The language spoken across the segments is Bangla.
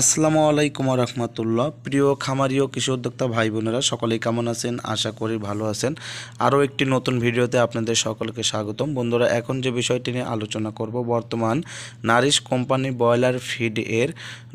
আসসালামু আলাইকুম রহমতুল্লাহ। প্রিয় খামারি ও কৃষি উদ্যোক্তা ভাই বোনেরা, সকলেই কেমন আছেন? আশা করি ভালো আছেন। আরও একটি নতুন ভিডিওতে আপনাদের সকলকে স্বাগতম। বন্ধুরা, এখন যে বিষয়টি নিয়ে আলোচনা করব, বর্তমান নারিশ কোম্পানি ব্রয়লার ফিড এর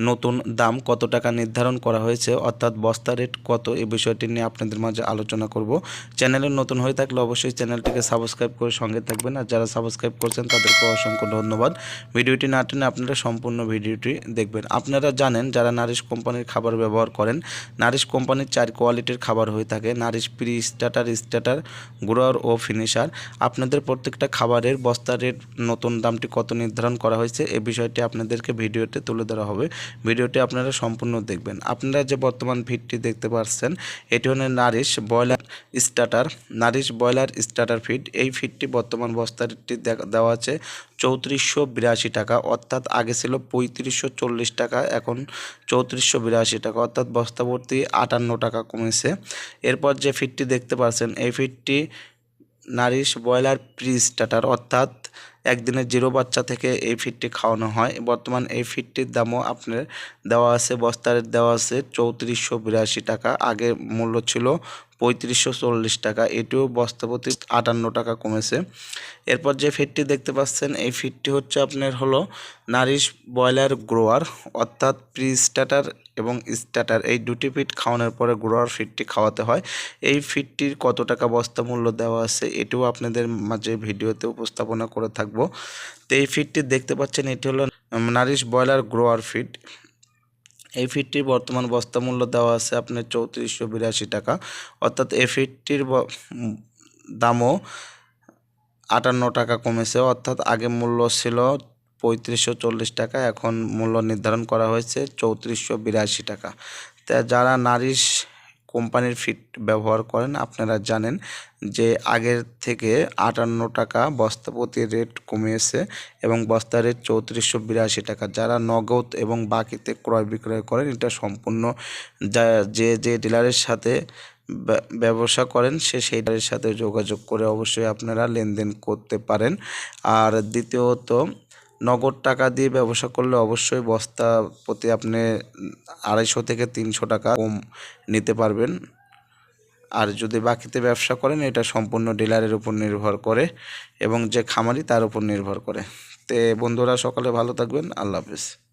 নতুন দাম কত টাকা নির্ধারণ করা হয়েছে, অর্থাৎ বস্তা রেট কত এই বিষয়টি নিয়ে আপনাদের মাঝে আলোচনা করব। চ্যানেলে নতুন হয়ে থাকলে অবশ্যই চ্যানেলটিকে সাবস্ক্রাইব করে সঙ্গে থাকবেন, আর যারা সাবস্ক্রাইব করছেন তাদেরকে অসংখ্য ধন্যবাদ। ভিডিওটি না টেনে আপনারা সম্পূর্ণ ভিডিওটি দেখবেন। আপনারা জানেন যারা নারিশ কোম্পানির খাবার ব্যবহার করেন, নারিশ কোম্পানির চার কোয়ালিটির খাবার হয়ে থাকে, Nourish pre starter starter grower ও ফিনিশার। আপনাদের প্রত্যেকটা খাবারের বস্তা রেট, নতুন দামটি কত নির্ধারণ করা হয়েছে, এ বিষয়টি আপনাদেরকে ভিডিওতে তুলে ধরা হবে। ভিডিওটি আপনারা সম্পূর্ণ দেখবেন। আপনারা যে বর্তমান ফিডটি দেখতে পাচ্ছেন, এটি হলো Nourish broiler starter. Nourish broiler starter feed এই ফিডটি বর্তমান বস্তা রেটটি দেখা- দেওয়া আছে চৌত্রিশশো বিরাশি টাকা, অর্থাৎ আগে ছিল পঁয়ত্রিশশো চল্লিশ টাকা, এখন চৌত্রিশশো বিরাশি টাকা, অর্থাৎ বস্তাভর্তি আটান্ন টাকা কমেছে। এরপর যে ফিটটি দেখতে পাচ্ছেন এই ফিডটি নারিশ ব্রয়লার প্রি স্টার্টার অর্থাৎ একদিনের জিরো বাচ্চা থেকে এই ফিডটি খাওয়ানো হয়। বর্তমান এই ফিডটির দামও আপনার দেওয়া আছে, বস্তার দেওয়া আছে চৌত্রিশশো বিরাশি টাকা। আগে মূল্য ছিল পঁয়ত্রিশশো চল্লিশ টাকা। এটিও বস্তাপতি আটান্ন টাকা কমেছে। এরপর যে ফিডটি দেখতে পাচ্ছেন, এই ফিডটি হচ্ছে আপনার হলো নারিশ ব্রয়লার গ্রোয়ার, অর্থাৎ প্রি স্টার্টার এবং স্টার্টার এই দুটি ফিড খাওয়ানোর পরে গ্রোয়ার ফিডটি খাওয়াতে হয়। এই ফিডটির কত টাকা বস্তা মূল্য দেওয়া আছে এটিও আপনাদের মাঝে ভিডিওতে উপস্থাপনা করে থাকব। তো এই ফিডটি দেখতে পাচ্ছেন এটি হলো নারিশ ব্রয়লার গ্রোয়ার ফিড এই ফিডটির বর্তমান বস্তা মূল্য দেওয়া আছে আপনার চৌত্রিশশো বিরাশি টাকা। অর্থাৎ এই উম, দামও আটান্ন টাকা কমেছে। অর্থাৎ আগে মূল্য ছিল পঁয়ত্রিশশো চল্লিশ টাকা। এখন মূল্য নির্ধারণ করা হয়েছে চৌত্রিশশো বিরাশি টাকা। তা যারা নারিশ কোম্পানির ফিট ব্যবহার করেন, আপনারা জানেন যে আগের থেকে আটান্ন টাকা বস্তা প্রতি রেট কমিয়েছে এবং বস্তা রেট চৌত্রিশশো বিরাশি টাকা। যারা নগদ এবং বাকিতে ক্রয় বিক্রয় করেন, এটা সম্পূর্ণ যা, যে যে ডিলারের সাথে ব্য- ব্যবসা করেন, সে সেই ডিলারের সাথে যোগাযোগ করে অবশ্যই আপনারা লেনদেন করতে পারেন। আর দ্বিতীয়ত নগদ টাকা দিয়ে ব্যবসা করলে অবশ্যই বস্তা প্রতি আপনি আড়াইশো থেকে তিনশো টাকা কম নিতে পারবেন। আর যদি বাকিতে ব্যবসা করেন, এটা সম্পূর্ণ ডিলারের উপর নির্ভর করে এবং যে খামারি তার উপর নির্ভর করে। তে বন্ধুরা, সকালে ভালো থাকবেন। আল্লাহ হাফিজ।